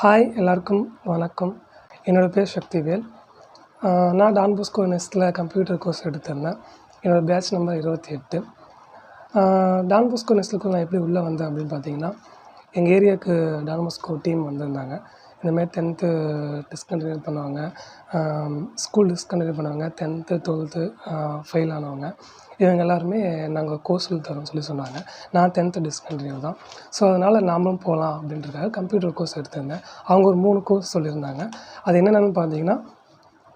Hi எல்லாருக்கும் வணக்கம். என்னோடய பேர் சக்திவேல். நான் டான் போஸ்கோ நெஸ்ட்டில் கம்ப்யூட்டர் கோர்ஸ் எடுத்திருந்தேன். என்னோடய பேட்ச் நம்பர் இருபத்தி எட்டு. டான் போஸ்கோ நெஸ்ட்டுக்கு நான் எப்படி உள்ளே வந்தேன் அப்படின்னு பார்த்தீங்கன்னா எங்கள் ஏரியாவுக்கு டான் போஸ்கோ டீம் வந்திருந்தாங்க. இந்தமாதிரி டென்த்து டிஸ்கண்டினியூ பண்ணுவாங்க. ஸ்கூல் டிஸ்கண்டினியூ பண்ணுவாங்க. டென்த்து டுவெல்த்து ஃபெயில் ஆனவங்க. இவங்க எல்லாருமே நாங்கள் கோர்ஸில் தரோம்னு சொல்லி சொன்னாங்க. நான் டென்த்து டிஸ்கண்டினியூ தான். ஸோ அதனால் நாமளும் போகலாம் அப்படின்றதுக்காக கம்ப்யூட்டர் கோர்ஸ் எடுத்திருந்தேன். அவங்க ஒரு மூணு கோர்ஸ் சொல்லியிருந்தாங்க. அது என்னென்னு பார்த்தீங்கன்னா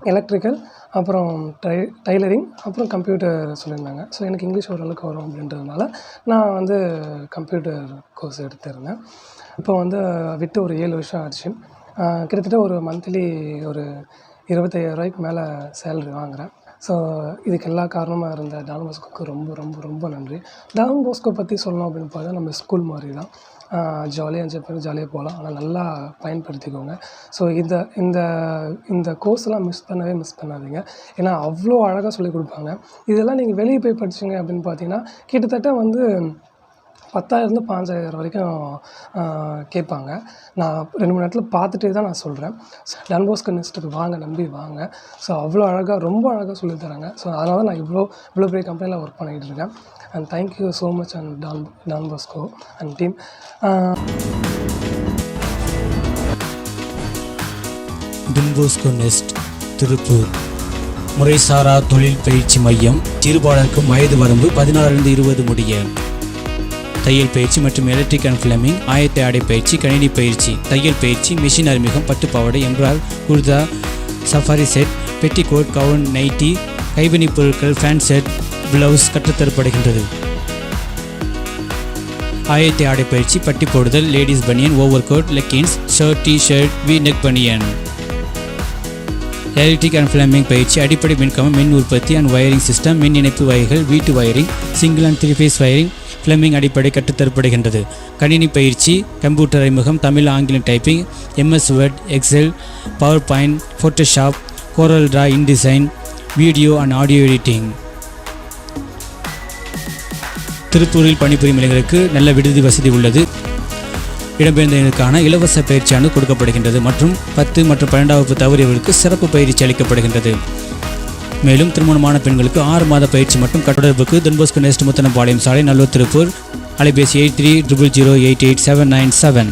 எலக்ட்ரிக்கல் அப்புறம் டை டைலரிங் அப்புறம் கம்ப்யூட்டர் சொல்லியிருந்தாங்க. ஸோ எனக்கு இங்கிலீஷ் ஓரளவுக்கு வரும் அப்படின்றதுனால நான் வந்து கம்ப்யூட்டர் கோர்ஸ் எடுத்திருந்தேன். இப்போ வந்து விட்டு ஒரு ஏழு வருஷம் ஆச்சு. கிட்டத்தட்ட ஒரு மந்த்லி ஒரு இருபத்தையாயிரரூவாய்க்கு மேலே சேலரி வாங்குகிறேன் ஸோ இதுக்கு எல்லா காரணமாக இருந்த டான் போஸ்கோக்கு ரொம்ப ரொம்ப ரொம்ப நன்றி. டான் போஸ்கோ பற்றி சொல்லணும் அப்படின்னு பார்த்தா நம்ம ஸ்கூல் மாதிரி தான். ஜாலியாக என்ஜாய் பண்ணி ஜாலியாக போகலாம். ஆனால் நல்லா பயன்படுத்திக்கோங்க. ஸோ இந்த இந்த இந்த கோர்ஸ்லாம் மிஸ் பண்ணவே மிஸ் பண்ணாதீங்க. ஏன்னா அவ்வளோ அழகாக சொல்லிக் கொடுப்பாங்க. இதெல்லாம் நீங்கள் வெளியே போய் படிச்சீங்க அப்படின்னு பார்த்தீங்கன்னா கிட்டத்தட்ட வந்து பத்தாயிரம்லேருந்து பாஞ்சாயிரம் வரைக்கும் கேட்பாங்க. நான் ரெண்டு மணி நேரத்தில் பார்த்துட்டே தான் நான் சொல்கிறேன் டான் போஸ்கோ நெஸ்ட்டுக்கு வாங்க நம்பி வாங்க. ஸோ அவ்வளோ அழகாக ரொம்ப அழகாக சொல்லித் தராங்க. ஸோ அதனால தான் நான் இவ்வளோ இவ்வளோ பெரிய கம்பெனியில் ஒர்க் பண்ணிகிட்டு இருக்கேன். And thank you so much and Don Don Bosco and team Don Bosco nest Tiruppur. முறைசாரா தொழில் பயிற்சி மையம் சிறுபாலருக்கும் வயது வரம்பு பதினாறுலேருந்து இருபது முடிய. தையல் பயிற்சி மற்றும் எலக்ட்ரிக் அண்ட் ஃபிளமிங் ஆயத்த ஆடை பயிற்சி கணினி பயிற்சி தையல் பயிற்சி மிஷின் அறிமுகம் பட்டுப்பாவாடை எம்ப்ரால் kurta safari set petticoat gown nighty கைவினை பொருட்கள் ஃபேன் செட் பிளவுஸ் கற்றுத்தரப்படுகின்றது. ஆயத்தை ஆடை பயிற்சி பட்டி போடுதல் ladies banian over coat leggings shirt T shirt V neck banian electric and plumbing பயிற்சி அடிப்படை மின்கம மின் உற்பத்தி அண்ட் வயரிங் சிஸ்டம் மின் இணைப்பு வகைகள் வீட்டு wiring single and three phase wiring plumbing அடிப்படை கற்றுத்தரப்படுகின்றது கணினி பயிற்சி கம்ப்யூட்டர் அறிமுகம் தமிழ் ஆங்கிலம் typing MS Word Excel PowerPoint Photoshop Corel Draw InDesign video and audio editing திருப்பூரில் பணிபுரியும் இளைஞருக்கு நல்ல விடுதி வசதி உள்ளது. இடம்பெயர்ந்தவர்களுக்கான இலவச பயிற்சியானது கொடுக்கப்படுகின்றது மற்றும் பத்து மற்றும் பன்னெண்டாம் வகுப்பு தவறியவர்களுக்கு சிறப்பு பயிற்சி அளிக்கப்படுகின்றது. மேலும் திருமணமான பெண்களுக்கு ஆறு மாத பயிற்சி மற்றும் தொடர்புக்கு துன்போஸ்கு நெஸ்ட் முத்தனப்பாளையம் சாலை நல்லூர் திருப்பூர். அலைபேசி eight three triple zero eight eight seven nine seven.